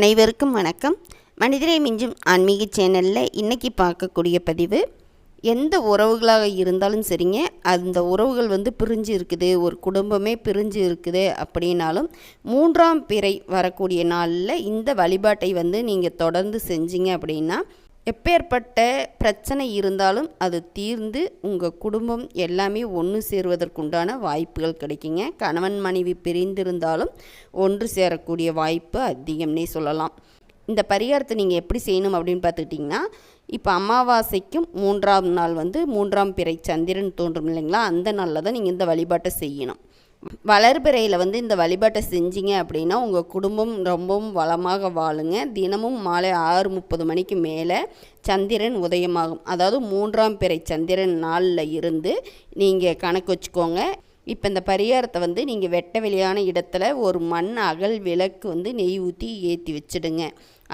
அனைவருக்கும் வணக்கம். மனிதரை மிஞ்சும் ஆன்மீக சேனலில் இன்றைக்கி பார்க்கக்கூடிய பதிவு எந்த உறவுகளாக இருந்தாலும் சரிங்க அந்த உறவுகள் வந்து பிரிஞ்சு இருக்குது ஒரு குடும்பமே பிரிஞ்சு இருக்குது அப்படின்னாலும் மூன்றாம் பிறை வரக்கூடிய நாளில் இந்த வழிபாட்டை வந்து நீங்கள் தொடர்ந்து செஞ்சீங்க அப்படின்னா எப்பேற்பட்ட பிரச்சனை இருந்தாலும் அது தீர்ந்து உங்கள் குடும்பம் எல்லாமே ஒன்று சேருவதற்குண்டான வாய்ப்புகள் கிடைக்குங்க. கணவன் மனைவி பிரிந்திருந்தாலும் ஒன்று சேரக்கூடிய வாய்ப்பு அதிகம்னே சொல்லலாம். இந்த பரிகாரத்தை நீங்கள் எப்படி செய்யணும் அப்படின்னு பார்த்துக்கிட்டிங்கன்னா இப்போ அமாவாசைக்கும் மூன்றாம் நாள் வந்து மூன்றாம் பிறை சந்திரன் தோன்றும் இல்லைங்களா? அந்த நாளில் தான் நீங்கள் இந்த வழிபாட்டை செய்யணும். வளர்பிறையில் வந்து இந்த வழிபாட்டை செஞ்சீங்க அப்படின்னா உங்கள் குடும்பம் ரொம்பவும் வளமாக வாழுங்க. தினமும் மாலை ஆறு முப்பது மணிக்கு மேலே சந்திரன் உதயமாகும். அதாவது மூன்றாம் பிறை சந்திரன் நாளில் இருந்து நீங்கள் கணக்கு வச்சுக்கோங்க. இப்போ இந்த பரிகாரத்தை வந்து நீங்கள் வெட்ட வெளியான இடத்துல ஒரு மண் அகல் விளக்கு வந்து நெய் ஊற்றி ஏற்றி வச்சுடுங்க.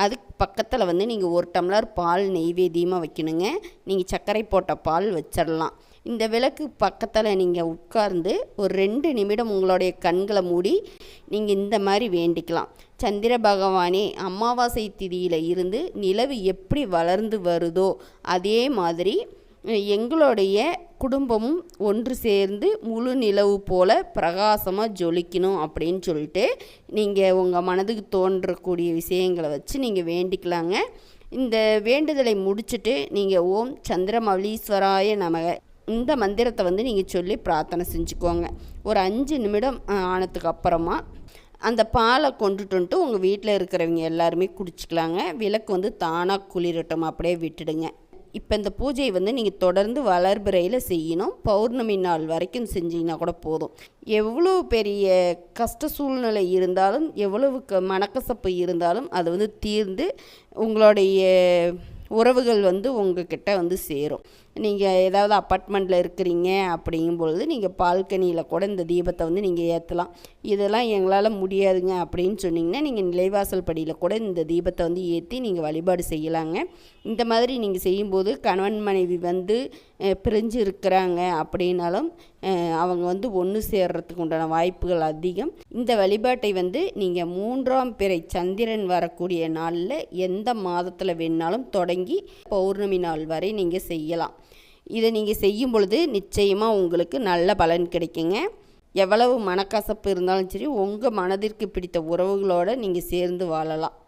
அதுக்கு பக்கத்தில் வந்து நீங்கள் ஒரு டம்ளர் பால் நெய்வேதியமாக வைக்கணுங்க. நீங்கள் சர்க்கரை போட்ட பால் வச்சிடலாம். இந்த விளக்கு பக்கத்தில் நீங்கள் உட்கார்ந்து ஒரு ரெண்டு நிமிடம் உங்களுடைய கண்களை மூடி நீங்கள் இந்த மாதிரி வேண்டிக்கலாம். சந்திர பகவானே அமாவாசை திதியில் இருந்து நிலவு எப்படி வளர்ந்து வருதோ அதே மாதிரி எங்களுடைய குடும்பமும் ஒன்று சேர்ந்து முழு நிலவு போல் பிரகாசமாக ஜொலிக்கணும் அப்படின்னு சொல்லிட்டு நீங்கள் உங்கள் மனதுக்கு தோன்றக்கூடிய விஷயங்களை வச்சு நீங்கள் வேண்டிக்கலாங்க. இந்த வேண்டுதலை முடிச்சுட்டு நீங்கள் ஓம் சந்திரமௌலீஸ்வராய நமக. இந்த மந்திரத்தை வந்து நீங்கள் சொல்லி பிரார்த்தனை செஞ்சுக்கோங்க. ஒரு அஞ்சு நிமிடம் ஆனதுக்கு அப்புறமா அந்த பாலை கொண்டுட்டு வந்துட்டு உங்கள் வீட்டில் இருக்கிறவங்க எல்லாருமே குடிச்சிக்கலாங்க. விளக்கு வந்து தானாக குளிரட்டும் அப்படியே விட்டுடுங்க. இப்போ இந்த பூஜையை வந்து நீங்கள் தொடர்ந்து வளர்பிறையில் செய்யணும். பௌர்ணமி நாள் வரைக்கும் செஞ்சீங்கன்னா கூட போதும். எவ்வளோ பெரிய கஷ்ட சூழ்நிலை இருந்தாலும் எவ்வளவு க மனக்கசப்பு இருந்தாலும் அது வந்து தீர்ந்து உங்களுடைய உறவுகள் வந்து உங்ககிட்ட வந்து சேரும். நீங்கள் ஏதாவது அப்பார்ட்மெண்ட்டில் இருக்கிறீங்க அப்படிங்கும் பொழுது நீங்கள் பால்கனியில் கூட இந்த தீபத்தை வந்து நீங்கள் ஏற்றலாம் இதெல்லாம் எங்களால் முடியாதுங்க அப்படின்னு சொன்னிங்கன்னா நீங்கள் நிலைவாசல் படியில் கூட இந்த தீபத்தை வந்து ஏற்றி நீங்கள் வழிபாடு செய்யலாங்க. இந்த மாதிரி நீங்கள் செய்யும்போது கணவன் மனைவி வந்து பிரிஞ்சு இருக்கிறாங்க அப்படின்னாலும் அவங்க வந்து ஒன்று சேர்றதுக்கு உண்டான வாய்ப்புகள் அதிகம். இந்த வழிபாட்டை வந்து நீங்கள் மூன்றாம் பிறை சந்திரன் வரக்கூடிய நாளில் எந்த மாதத்தில் வேணாலும் தொடங்கி பௌர்ணமி நாள் வரை நீங்கள் செய்யலாம். இதை நீங்கள் செய்யும் பொழுது நிச்சயமாக உங்களுக்கு நல்ல பலன் கிடைக்குங்க. எவ்வளவு மனக்கசப்பு இருந்தாலும் சரி உங்கள் மனதிற்கு பிடித்த உறவுகளோடு நீங்கள் சேர்ந்து வாழலாம்.